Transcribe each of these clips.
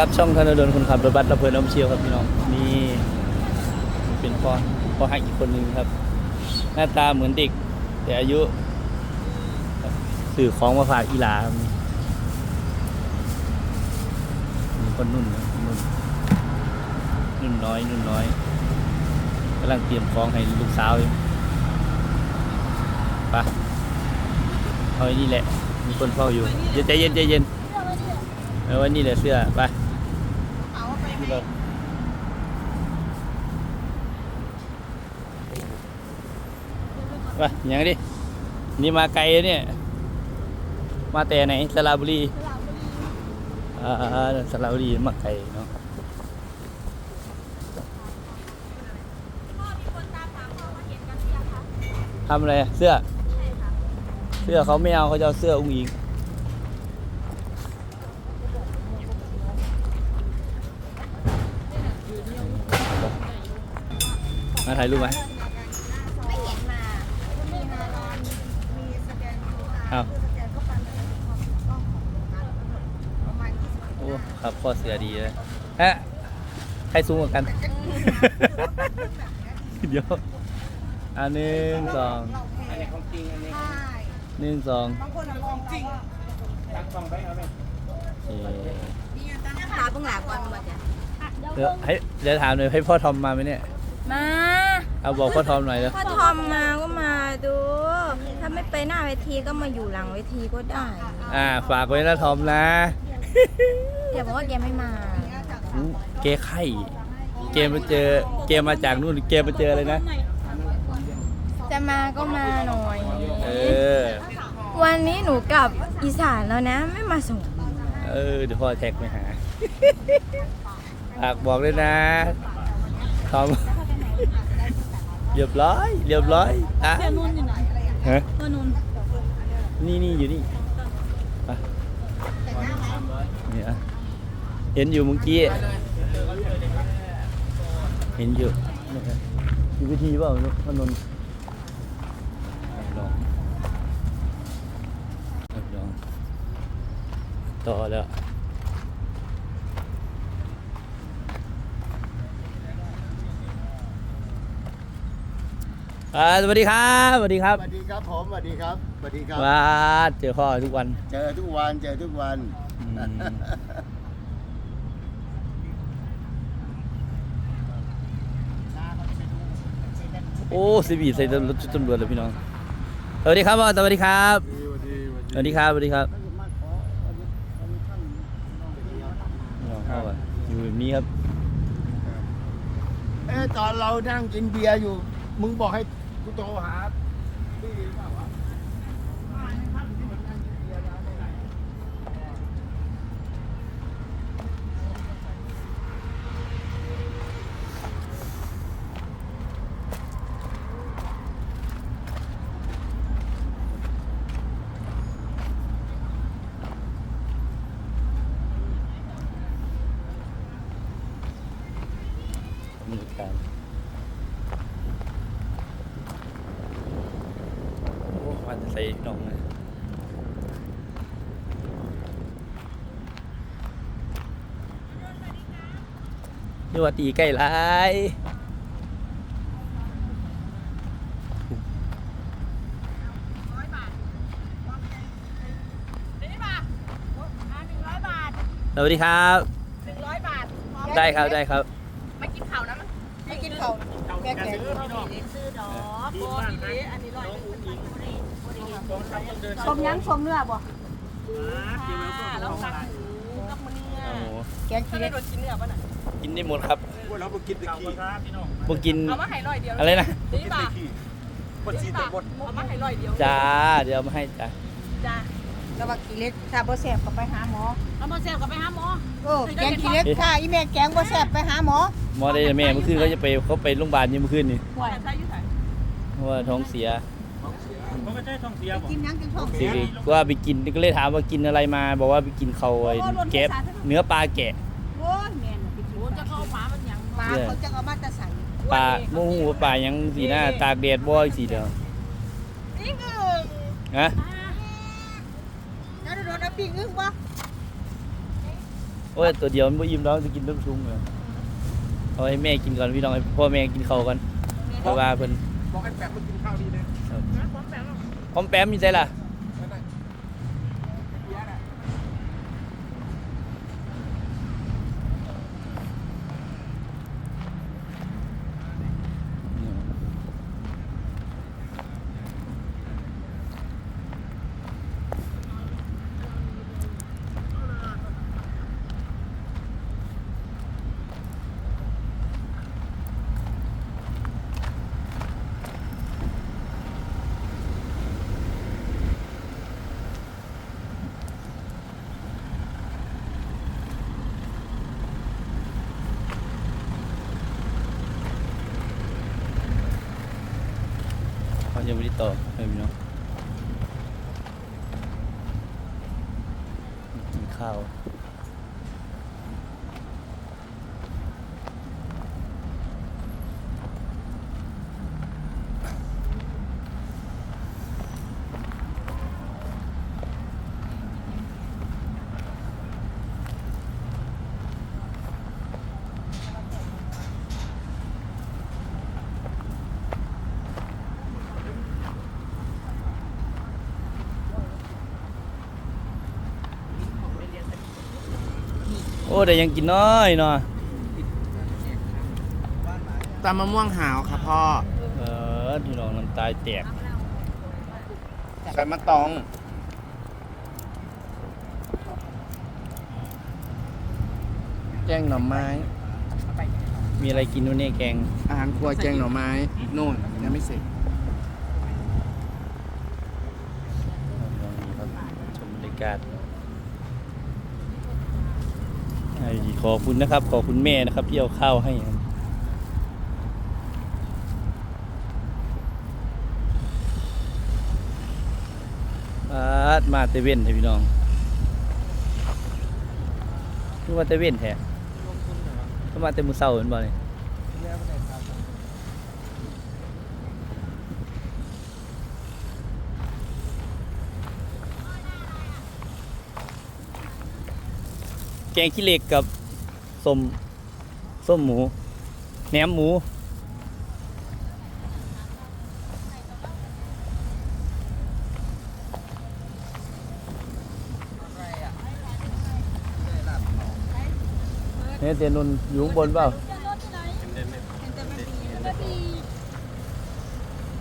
ครับช่องธนดลคนขับรถบัสระเพลินน้ำเชียวครับพี่น้องนี่เป็นพ่อพ่อฮักอีกคนหนึ่งครับ หน้าตาเหมือนเด็ก แต่อายุสื่อของมาฝากอีหลาครับมีคนนุ่นนุ่นนุ่นน้อยนุ่นน้อยกำลังเตรียมของให้ลูกสาวอยู่ไปเอาไอ้นี่แหละ มีคนเฝ้าอยู่เย็นใจเย็นใจเย็นเอาไว้นี่แหละเสื้อไป ที่เราไปอย่างนี้ดิ นี่มาไกลอะเนี่ย มาแต่ไหนสระบุรีอ่าสระบุรีมาไกลเนาะพ่อมีคนตามหาพ่อว่าเห็นกันหรือยังคะทำอะไรอะเสื้อใช่ค่ะเสื้อเขาไม่เอาเขาจะเอาเสื้ออุ้งอิง มาถ่ายรูปไหมไม่เห็นมา มีนาลอนมีสแกนเอาสแกนเข้าไปในกล้องของประมาณ20โอ้ครับข้อเสือดีเลยฮะใครสูงกว่ากัน เดี๋ยวอันหนึ่งสองอันนี้ของจริงอันนี้ใช่หนึ่งสองบางคนมองจริงโอเค นี่ตั้งหาเบื้องหลังก่อนหมดจ้ะเดี๋ยวให้เดี๋ยวถามหน่อยให้พ่อทอมมาไหมเนี่ย มาเอาบอกพ่อทอมหน่อยแล้วถ้าทอมมาก็มาดู ถ้าไม่ไปหน้าเวทีก็มาอยู่หลังเวทีก็ได้อ่า ฝากไว้นะทอมนะ แกบอกว่าแกไม่มาอืมเกไข่เกมมาเจอเกมมาจากนู่นเกมมาเจออะไรนะ จะมาก็มาหน่อย เออ วันนี้หนูกลับอีสานแล้วนะ ไม่มาส่ง เออเดี๋ยวพ่อแท็กไปหาฝากบอกด้วยนะทอม เรียบร้อยเรียบร้อยอะเสื้อนุ่นอยู่ไหนฮะเสื้อนุ่นนี่นี่อยู่นี่ไปเนี่ยเห็นอยู่เมื่อกี้เห็นอยู่เนี่ยอยู่วิธีเปล่าถนนลองลองต่อแล้ว อ่าสวัสดีครับสวัสดีครับสวัสดีครับผมสวัสดีครับสวัสดีครับ ว้าเจอพ่อทุกวันเจอทุกวันเจอทุกวัน อืมโอ้สิบีใส่รถชุดตำรวจเลยพี่น้องสวัสดีครับพ่อสวัสดีครับสวัสดีครับสวัสดีครับน้องพ่ออยู่แบบนี้ครับ เอ๊ะตอนเรานั่งกินเบียร์อยู่ มึงบอกให้ กูโทรหาพี่เปล่าวะบรรยากาศโอ้มันจะ ใส่น้องเลยนี่ว่าตีใกล้ไรนี่ป่ะอ่าหนึ่งร้อยบาทสวัสดีครับ หนึ่งร้อยบาทได้ครับได้ครับ ไม่กินข้าวนะมั้งไม่กินข้าวแกแกซื้อดอกซื้อดอกโบดีอันนี้ร้อยหนึ่ง ชมยังชมเนื้อบ่แล้วสั่งหมูกับเนื้อเอาหมูแกงกินได้โดนกินเนื้อป่ะน่ะกินได้หมดครับเราไปกินตะกี้พวกกินเอามาให้ร้อยเดียวอะไรนะนี่ป่ะนี่ป่ะเอามาให้ร้อยเดียวจ้าเดี๋ยวเอามาให้จ้าจ้าก็ว่ากิเล็กถ้าบ่แซ่บก็ไปหาหมอเอามาเซลกับไปหาหมอโอ้แกงกิเล็กถ้าอีแม่แกงบ่แซ่บไปหาหมอหมอได้แม่เมื่อคืนเขาจะไปเขาไปโรงพยาบาลนี่เมื่อคืนนี่ ห่วยใช้ยุ่งไเพราะว่าท้องเสีย กินหยังกินท้องสิว่าไปกินก็เลยถามว่ากินอะไรมา บอกว่าไปกินเขาไอ้แกะเนื้อปลาแกะโอ้ยแม่น่ะไปกินโอ้จะเข้าหมามันยังปลาเขาจะเอามาแต่ใส่ปลาโมโหว่าปลายังสีหน้าตากแดดบ่อยสีเดียวนี่งึ่งฮะแล้วโดนเอาปีงึ่งบ่โอ้ยตัวเดียวมันบ่อิ่มน้องจะกินน้ำชุ่มเลยเอาให้แม่กินก่อนพี่น้องให้พ่อแม่กินข้าวก่อนเพราะว่าเพิ่น บอกให้แปะมากินข้าวดีนะพร้อมแปมมีใจล่ะ เขา ยังไม่ได้ต่อเฮ้ยพี่น้องกินข้าว อ้แต่ยังกินน้อยเนาะตำมะม่วงหาวครับพ่อเออพี่น้องน้ำตาแตกใส่มะตองแกงหน่อไม้ มีอะไรกินวันนี้แกง อาหารครัวแกงหน่อไม้นู่นยังไม่เสร็จครับชมบรรยากาศไอ้ ขอบคุณนะครับ ขอบคุณแม่นะครับที่เอาข้าวให้าดมาเตเว่นเถอะพี่น้องคือว่าเตเว่นแท้ก็มาเตมุเศร้าเห็นบ่เนี่ย แกงขี้เหล็กกับส้มส้มหมูแหนมหมู เนี่ยเตียนนท์อยู่ข้างบนเปล่า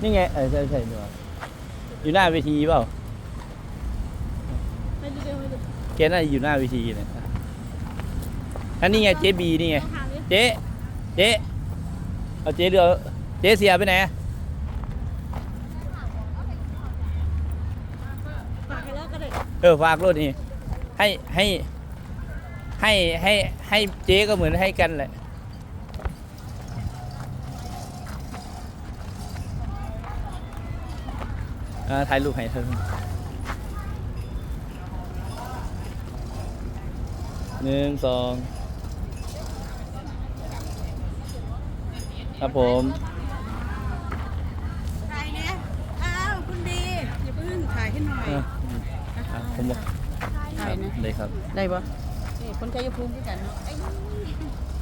นี่ไง เออใช่ใช่นี่หว่าอยู่หน้าเวทีเปล่า แกน่าจะอยู่หน้าเวทีเนี่ย อันนี้ไงเจ๊บีนี่ไงเจ๊ เจ๊เอาเจ๊เรือเจ๊เสียไปไหนเออฝากรถนี่ให้ให้ให้ให้ให้เจ๊ก็เหมือนให้กันแหละอ่าถ่ายรูปให้เธอหนึ่งสอง ครับผมถ่ายเนี่ยอ้าวคุณดีอย่าเพิ่งถ่ายให้หน่อยอะอะผมบอกถ่ายนะได้ครับได้ปะนี่คนชัยภูมิด้วยกันเนาะ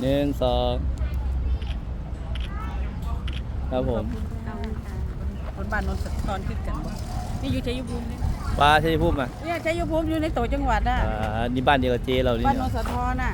หนึ่งสองครับผมคนบ้านนนท์สะท้อนขึ้นกันบ่นี่อยู่ชัยภูมิเนี่ยปลาชัยภูมิอะเนี่ยชัยภูมิอยู่ในตัวจังหวัดอะอ่านี่บ้านเดียวกับเจ๊เรานี่บ้านนเนาะนท์สะท้อนอะ